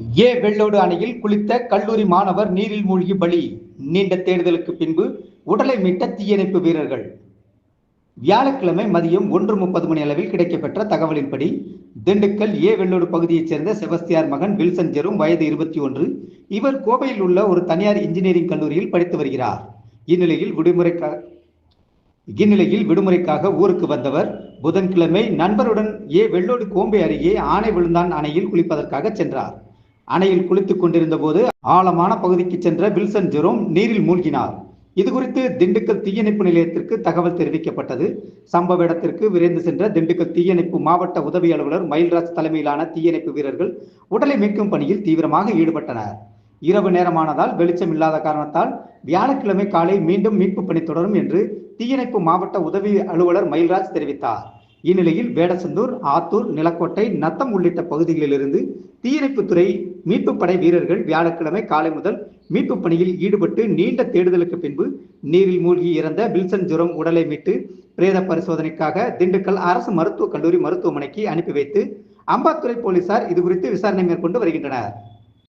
ஏ வெள்ளோடு அணையில் குளித்த கல்லூரி மாணவர் நீரில் மூழ்கி பலி. நீண்ட தேடுதலுக்கு பின்பு உடலை மீட்ட தீயணைப்பு வீரர்கள். வியாழக்கிழமை மதியம் ஒன்று முப்பது மணி அளவில் கிடைக்கப்பெற்ற தகவலின்படி திண்டுக்கல் ஏ வெள்ளோடு பகுதியைச் சேர்ந்த செபஸ்தியார் மகன் வில்சன் ஜெரும் வயது இருபத்தி ஒன்று. இவர் கோவையில் உள்ள ஒரு தனியார் இன்ஜினியரிங் கல்லூரியில் படித்து வருகிறார். இந்நிலையில் விடுமுறைக்காக இந்நிலையில் விடுமுறைக்காக ஊருக்கு வந்தவர் புதன்கிழமை நண்பருடன் ஏ வெள்ளோடு கோம்பை அருகே ஆனை விழுந்தான் அணையில் குளிப்பதற்காக சென்றார். அணையில் குளித்துக் கொண்டிருந்த போது ஆழமான பகுதிக்கு சென்ற வில்சன் ஜெரோம் நீரில் மூழ்கினார். இது குறித்து திண்டுக்கல் தீயணைப்பு நிலையத்திற்கு தகவல் தெரிவிக்கப்பட்டது. சம்பவ இடத்திற்கு விரைந்து சென்ற திண்டுக்கல் தீயணைப்பு மாவட்ட உதவி அலுவலர் மயில்ராஜ் தலைமையிலான தீயணைப்பு வீரர்கள் உடலை மீட்கும் பணியில் தீவிரமாக ஈடுபட்டனர். இரவு நேரமானதால் வெளிச்சம் இல்லாத காரணத்தால் வியாழக்கிழமை காலை மீண்டும் மீட்பு பணி தொடரும் என்று தீயணைப்பு மாவட்ட உதவி அலுவலர் மயில்ராஜ் தெரிவித்தார். இந்நிலையில் வேடசந்தூர் ஆத்தூர் நிலக்கோட்டை நத்தம் உள்ளிட்ட பகுதிகளிலிருந்து தீயணைப்புத்துறை மீட்பு படை வீரர்கள் வியாழக்கிழமை காலை முதல் மீட்பு பணியில் ஈடுபட்டு நீண்ட தேடுதலுக்கு பின்பு நீரில் மூழ்கி இறந்த பில்சன் ஜுரம் உடலை மீட்டு பிரேத பரிசோதனைக்காக திண்டுக்கல் அரசு மருத்துவக் கல்லூரி மருத்துவமனைக்கு அனுப்பி வைத்து அம்பாத்துறை போலீசார் இது குறித்து விசாரணை மேற்கொண்டு வருகின்றனர்.